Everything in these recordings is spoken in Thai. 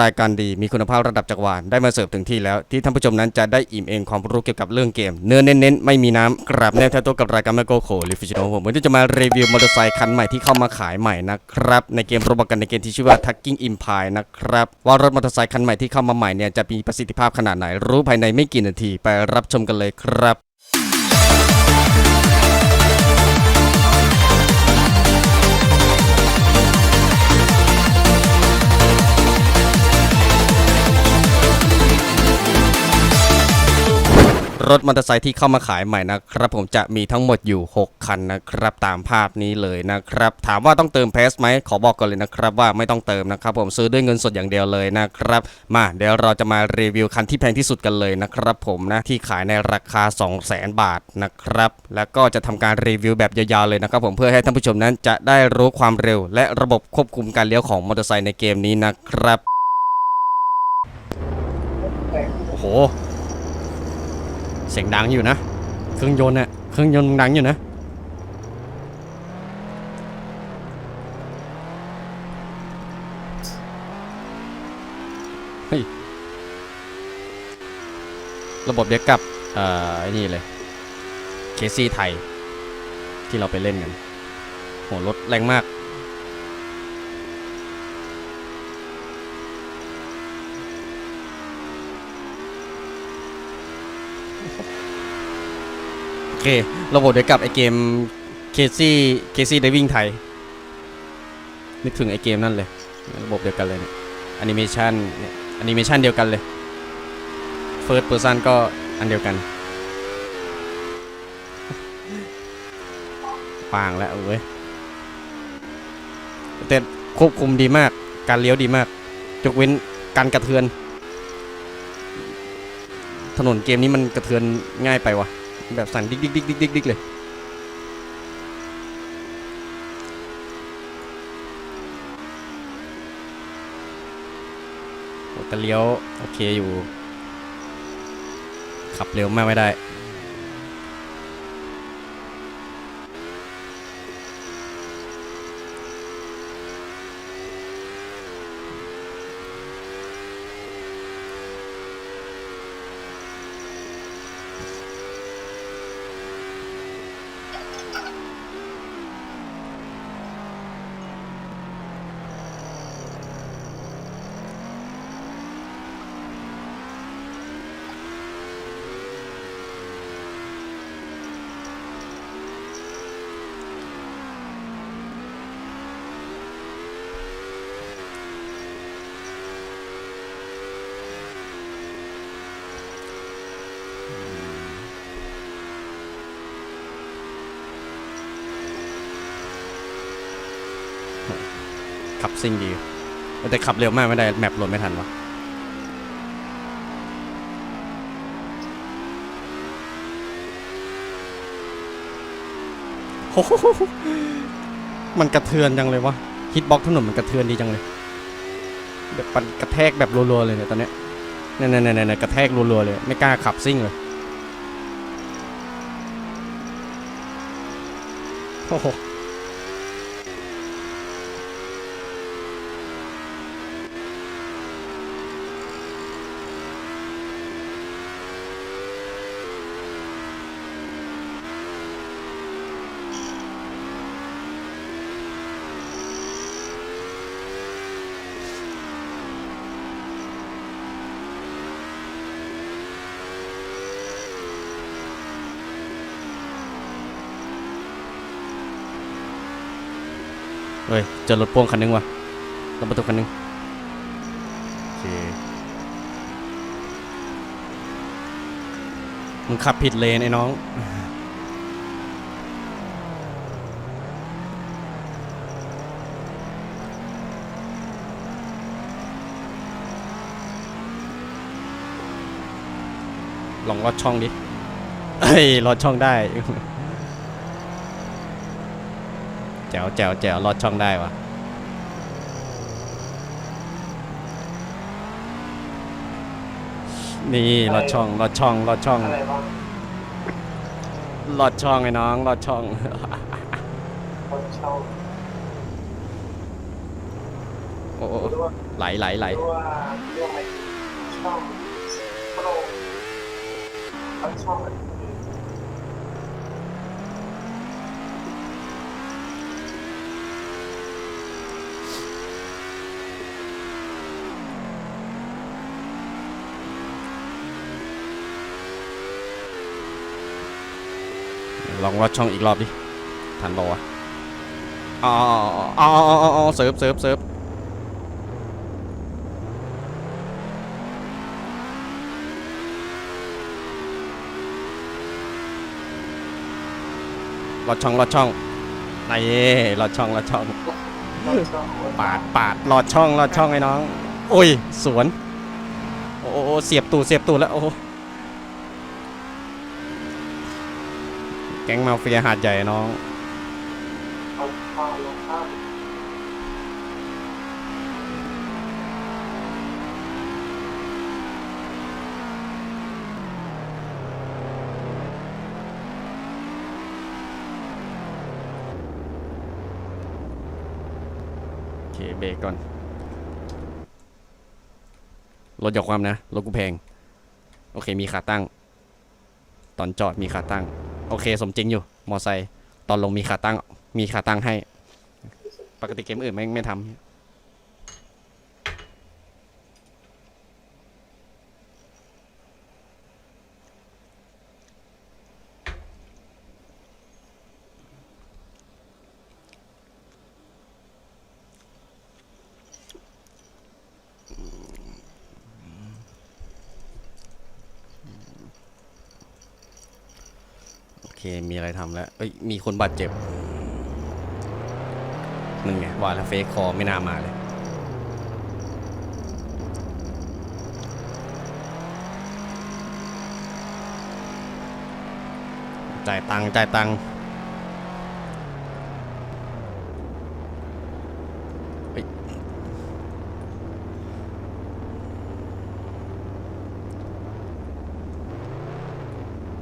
รายการดีมีคุณภาพระดับจักรวาลได้มาเสิร์ฟถึงที่แล้วที่ท่านผู้ชมนั้นจะได้อิ่มเองความรู้เกี่ยวกับเรื่องเกม เนื้อเน้นๆ ไม่มีน้ำกราบแนวแท้ตัวกับรายการแมโกโคลิฟิชโนผมวันนี้จะมารีวิวมอเตอร์ไซค์คันใหม่ที่เข้ามาขายใหม่นะครับ ในเกมรบกันในเกมที่ชื่อว่า Tucking Empire นะครับ ว่ารถมอเตอร์ไซค์คันใหม่ที่เข้ามาใหม่เนี่ยจะมีประสิทธิภาพขนาดไหนรู้ภายในไม่กี่นาทีไปรับชมกันเลยครับ รถมอเตอร์ไซค์ที่เข้ามาขายใหม่นะครับ ผมจะมีทั้งหมดอยู่ 6 คันนะครับ ตามภาพนี้เลยนะครับ ถามว่าต้องเติมเพสไหมขอบอกก่อนเลยนะครับ ว่าไม่ต้องเติมนะครับ ผมซื้อด้วยเงินสดอย่างเดียวเลยนะครับ มาเดี๋ยวเราจะมารีวิวคันที่แพงที่สุดกันเลยนะครับผมนะที่ขายในราคา 2 0 0 0 0 0 บาทนะครับ แล้วก็จะทำการรีวิวแบบยาวๆเลยนะครับ ผมเพื่อให้ท่านผู้ชมนั้นจะได้รู้ความเร็ว และระบบควบคุมการเลี้ยวของมอเตอร์ไซค์ในเกมนี้นะครับโอ้โห เสียงดังอยู่นะ เครื่องยนต์น่ะเครื่องยนต์ดังอยู่นะ เฮ้ย ระบบเดียวกับ เอ่อไอนี่เลย เคซี่ไทย ที่เราไปเล่นกัน โห รถแรงมาก เค ระบบเดียวกับไอเกมเคซี่เคซี่ไดวิ่งไทย นึกถึงไอเกมนั่นเลย ระบบเดียวกันเลยนี่แอนิเมชันแอนิเมชันเดียวกันเลยเฟิร์สเพอร์ซันก็อันเดียวกันปางแล้วเว้ยแต่ควบคุมดีมาก การเลี้ยวดีมากยกเว้นการกระเทือน ถนนเกมนี้มันกระเทือนง่ายไปว่ะ แบบสั่นดิกดิกดิกดิกดิกดิกเลยโอ้แต่เลี้ยวโอเคอยู่ ขับเร็วมากไม่ได้ ขับซิ่งดี แต่ขับเร็วมากไม่ได้แมปโหลดไม่ทันวะโอ้โหมันกระเทือนจังเลยวะฮิตบ็อกถนนมันกระเทือนดีจังเลยแบบมันกระแทกแบบรัวๆเลยเนี่ยตอนเนี้ยเนี่ยเนี่ยเนี่ยเนี่ยกระแทกรัวๆเลย ไม่กล้าขับซิ่งเลยโอ้โห เฮ้ยเจอรถพ่วงคันนึงว่ะรถบรรทุกคันนึงโอเคมึงขับผิดเลนไอ้น้องลองลอดช่องดิเฮ้ยลอดช่องได้ แจ๋วแจ๋วแจ๋วลอดช่องได้วะนี่ลอดช่องลอดช่องลอดช่องอะไรวะลอดช่องไอ้น้องลอดช่อง คนเช่าโอ้โหหรือว่าไหลไหลไหลหรือว่าเรื่องอะไรช่องโปรแล้วช่อง ลองรอดช่องอีกรอบดิ ทันบอกวะอ๋ออ๋ออ๋ออ๋อเซิร์ฟเซิร์ฟเซิร์ฟรอดช่องรอดช่องนี่รอดช่องรอดช่อง ปาดปาดลอดช่องลอดช่องไอ้น้อง โอ้ย สวน โอ้โอ้เสียบตูเสียบตูแล้ว โอ้โห แก๊งมาเฟียหาดใหญ่น้องเข้าวลงข้าวโอเคเบรกก่อนรถอย่าความนะรถกูแพง โอเคมีขาตั้ง ตอนจอดมีขาตั้ง โอเค สมจริงอยู่ มอไซค์ตอนลงมีขาตั้งมีขาตั้งให้ ปกติเกมอื่นไม่ไม่ทำ มีอะไรทำแล้ว เอ้ย มีคนบาดเจ็บนั่นไงว่าแล้วเฟซคอไม่น่ามาเลย จ่ายตังค์จ่ายตังค์เฮ้ย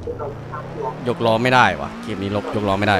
ที่เราทำอ ยกล้อไม่ได้วะเกมนี้ลบยกล้อไม่ได้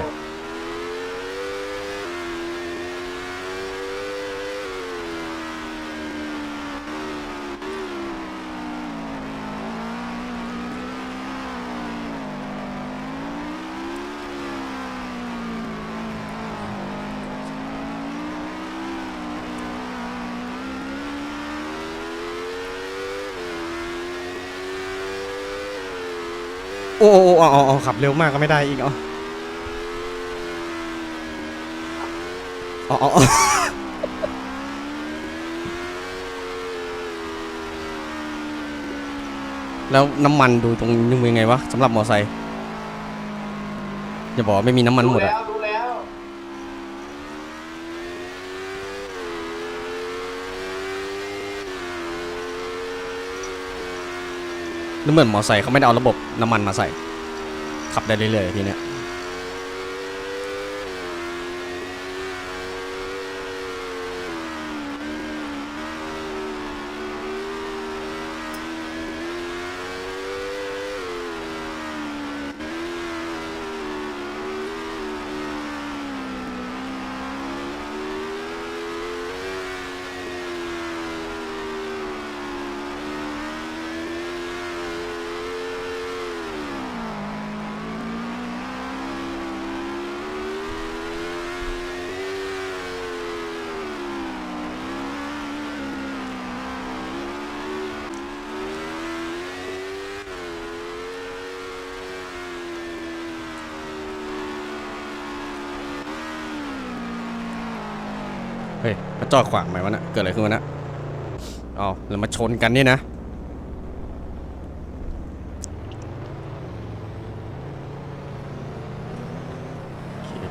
อ้โอ้โอ้อ๋อขับเร็วมากก็ไม่ได้อีกเหรออ๋อแล้วน้ำมันดูตรงนึงเป็นไงวะสำหรับมอไซค์อย่าบอกว่าไม่มีน้ำมันหมดอะ วรู้แล้ว นึกเหมือนมอไซค์เขาไม่ได้เอาระบบน้ำมันมาใส่ ขับได้เรื่อยๆทีเนี้ย จอดขวางไหมวะนะเกิดอะไรขึ้นวะนะอ๋อแล้วมาชนกันนี่นะ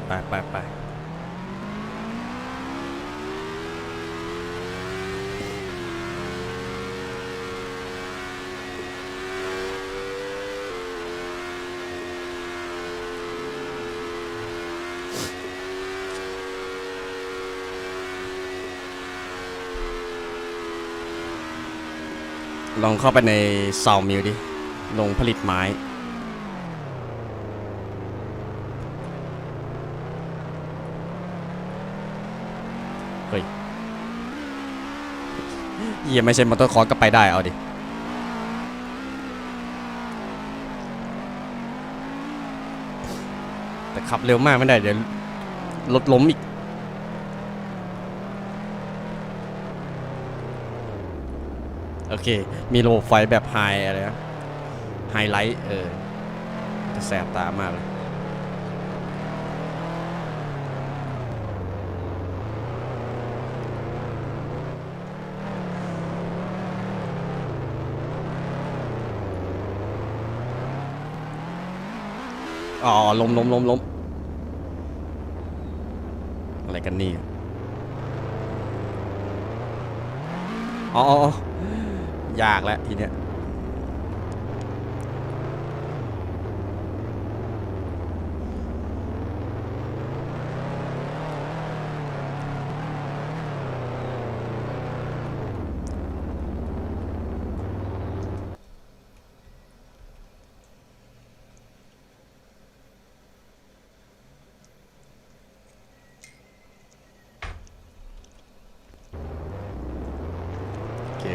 ไปไปไป ลองเข้าไปในซาวมิวดิลงผลิตไม้ เฮ้ยเหี้ยไม่ใช่มอเตอร์คอร์สก็ไปได้เอาดิแต่ขับเร็วมากไม่ได้เดี๋ยวรถล้มอีก โอ เค มีระบบไฟแบบไฮอะไรนะไฮไลท์เออจะแสบตามากเลยอ๋อลมลมลมลมอะไรกันนี่ อ๋อ ยากแล้วทีเนี้ย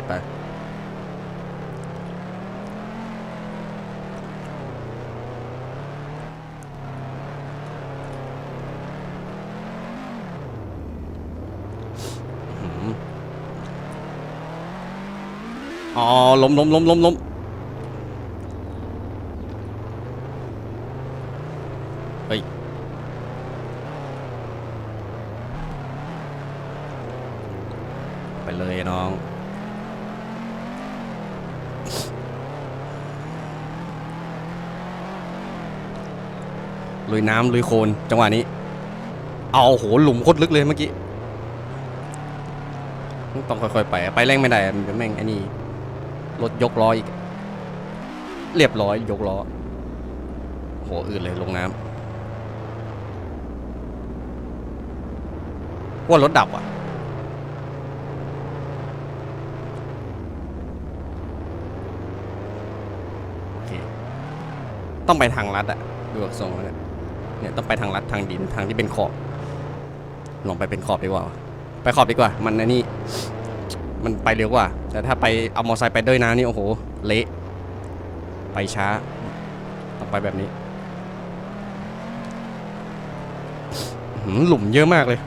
ไป อ๋อล้มล้มล้มล้มล้มเฮ้ยไปเลยน้องลุยน้ำลุยโคลนจังหวะนี้ เอาโหหลุมโคตรลึกเลยเมื่อกี้ ต้องค่อยๆไป ไปแรงไม่ได้มันแม่งไอ้นี่ รถยกล้ออีก เรียบร้อยยกล้อโหอืดเลยลงน้ำว่ารถดับอะต้องไปทางลัดอะดูจากทรงแล้วเนี่ยเนี่ยต้องไปทางลัดทางดินทางที่เป็นขอบ ลองไปเป็นขอบดีกว่า ไปขอบดีกว่า มันอันนี้ มันไปเร็วกว่า แต่ถ้าไปเอามอไซค์ไปด้วยน้ำนี่โอ้โห เละ ไปช้าต้องไปแบบนี้หือหลุมเยอะมากเลย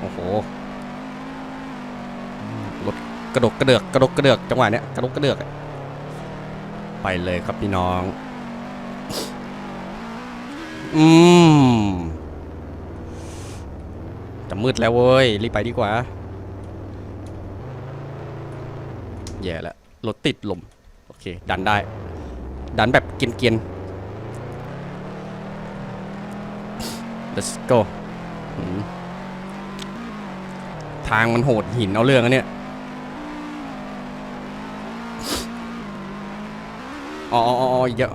โอ้โห รถกระ ดกกระเดือกกระดกกระเดือกจังหวะเนี้ยกระดกกระเดือกอไปเลยครับพี่น้อง อืมจะมืดแล้วเว้ยรีบไปดีกว่า แย่แล้วรถติดลม โอเค ดันได้ ดันแบบเกรียนๆ let's go ทางมันโหดหินเอาเรื่องอะเนี่ย อ๋ออ๋ออ๋ออีกแล้ว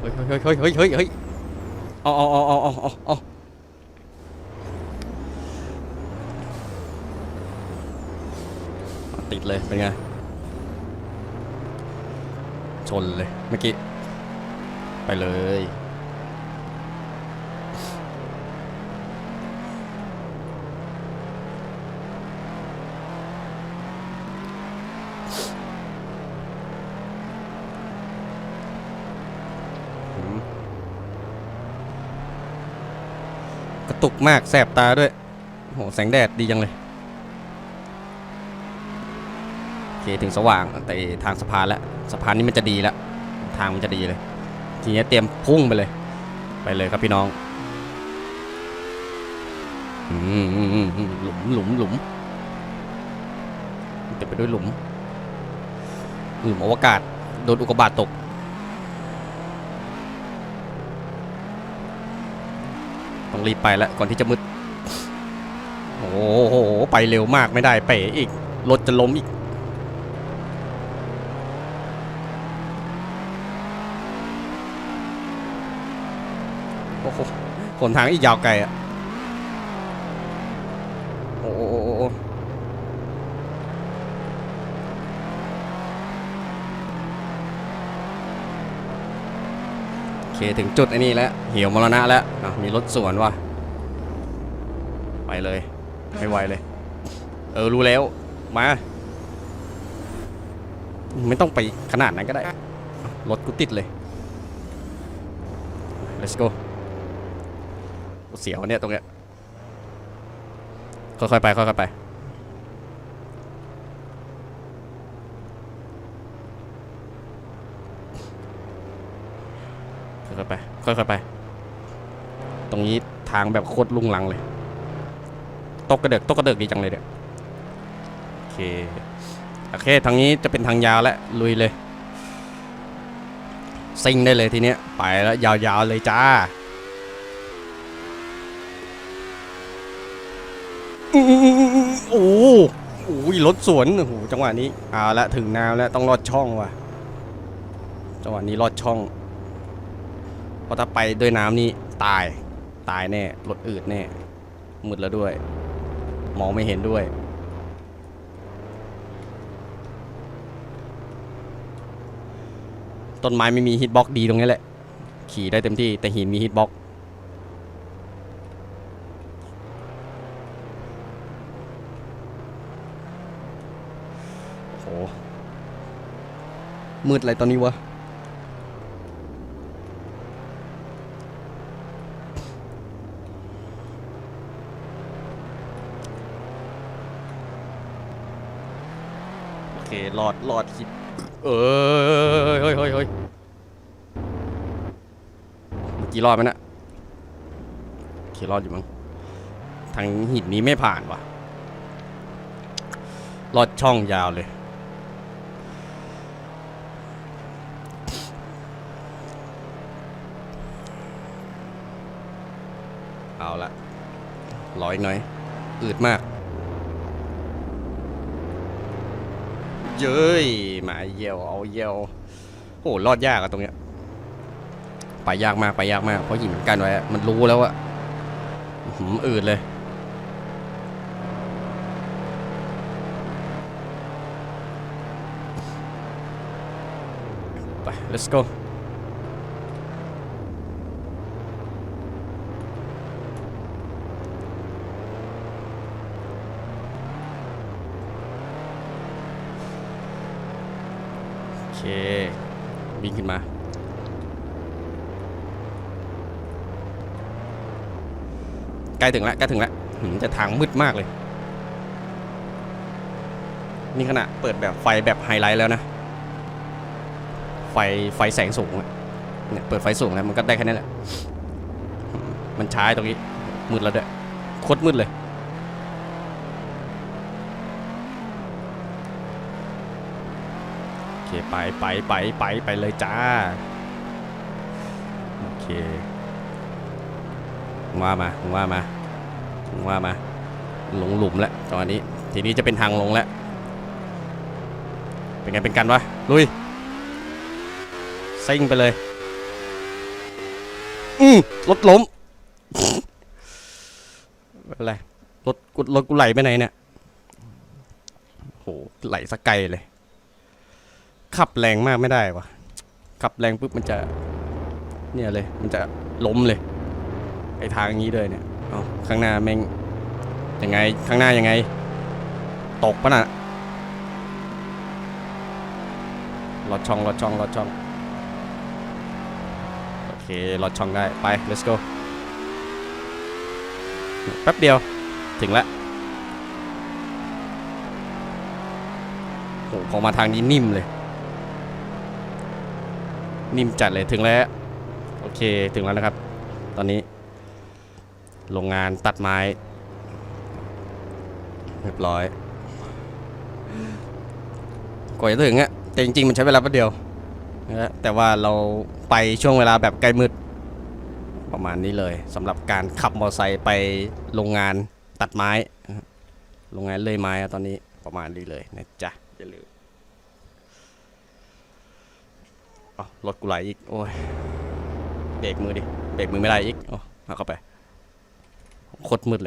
เฮ้ยเฮ้ยเฮ้ยเฮ้ยเฮ้ยเฮ้ยอ๋ออ๋ออ๋ออ๋ออ๋ออ๋อติดเลยเป็นไง ชนเลยเมื่อกี้ ไปเลย ตุกมากแสบตาด้วยโหแสงแดดดีจังเลยโอเคถึงสว่างแต่ทางสะพานแล้วสะพานนี้มันจะดีแล้วทางมันจะดีเลย ทีนี้เตรียมพุ่งไปเลย ไปเลยครับพี่น้องอืมหลุมหลุมหลุมเต็มไปด้วยหลุมหลุมอวกาศโดนอุกกาบาตตก ต้องรีบไปแล้วก่อนที่จะมืด โอ้โห ไปเร็วมากไม่ได้เป๋อีก รถจะล้มอีก โอ้โหหนทางอีกยาวไกลอะโอ้โหโอ้โหโอ้โห เคถึงจุดไอ้นี่แล้วเหี่ยวมรณะแล้วอะมีรถสวนว่ะไปเลยไม่ไหวเลย เออรู้แล้วมา ไม่ต้องไปขนาดนั้นก็ได้ รถกูติดเลย let's go เสียวเนี่ยตรงเนี้ยค่อยๆไปค่อยๆไป ค่อยๆไปค่อยๆไป ตรงนี้ทางแบบโคตรลุงลังเลยตกกระเดกตกกระเดกดีจังเลยเนี่ยโอเคโอเคทางนี้จะเป็นทางยาวแล้วลุยเลยซิ่งได้เลยทีเนี้ยไปแล้วยาวๆเลยจ้าโอ้โหโอ้ยรถสวนโอ้โหจังหวะนี้เอาละถึงน้ำแล้วต้องลอดช่องว่ะจังหวะนี้ลอดช่อง ราะถ้าไปด้วยน้ำนี่ตายตายแน่รถอืดแน่มืดแล้วด้วย มองไม่เห็นด้วย ต้นไม้ไม่มีฮิตบ็อกดีตรงนี้แหละ ขี่ได้เต็มที่แต่หินมีฮิตบ็อกโหมืดอะไรตอนนี้วะ โอเคหลอดหลอดคิด เออเฮ้ยเฮ้ยเฮ้ยเมื่อกี้รอดไหมนะโอเครอดอยู่มั้งทางหินนี้ไม่ผ่านว่ะรอดช่องยาวเลย เอาละรออีกหน่อย อืดมาก เย้ยมาเยี่ยวเอาเยี่ยวโอ้รอดยากอะตรงเนี้ยไปยากมากไปยากมากเพราะหินมันกันไว้มันรู้แล้วอะหืมอืดเลยไป let's go โอเควิ่งขึ้นมา ใกล้ถึงแล้วใกล้ถึงแล้วหืมแต่ทางมืดมากเลย นี่ขณะเปิดแบบไฟแบบไฮไลท์แล้วนะ ไฟไฟแสงสูงเนี่ยเปิดไฟสูงแล้วมันก็ได้แค่นี้แหละ มันช้าตรงนี้ มืดแล้วด้วยโคตรมืดเลยโอเคไปไปไปไปไปเลยจ้า โอเค ว่ามาว่ามาว่ามาหลงหลุมแล้วตอนนี้ ทีนี้จะเป็นทางลงแล้ว เป็นไงเป็นกันวะ ลุยซิ่งไปเลย อืมรถล้มไม่เป็นไรรถกูรถกูไหลไปไหนเนี่ยโหไหลสักไกลเลย ขับแรงมากไม่ได้วะขับแรงปุ๊บมันจะ เนี่ยเลย มันจะล้มเลย ไอทางนี้เลยเนี่ยเอาข้างหน้าแม่งยังไงข้างหน้ายังไง ตกปะน่ะลอดช่องลอดช่องลอดช่องโอเคลอดช่องได้ไป let's go แป๊บเดียวถึงแล้วโอ้พอมาทางนี้นิ่มเลย นิ่มจัดเลยถึงแล้ว โอเคถึงแล้วนะครับ ตอนนี้ โรงงานตัดไม้ เรียบร้อยกว่าจะถึงอะแต่จริงๆ มันใช้เวลาแป๊บเดียวนะแต่ว่าเราไปช่วงเวลาแบบใกล้มืด ประมาณนี้เลยสำหรับการขับมอเตอร์ไซค์ไปโรงงานตัดไม้โรงงานเลื่อยไม้ตอนนี้ประมาณนี้เลยนะจ๊ะอย่าลืมอ๋อรถกูไหลอีก โอ้ยเบรกมือดิเบรกมือไม่ได้อีกอ๋อเอาเข้าไป โคตรมืดเลย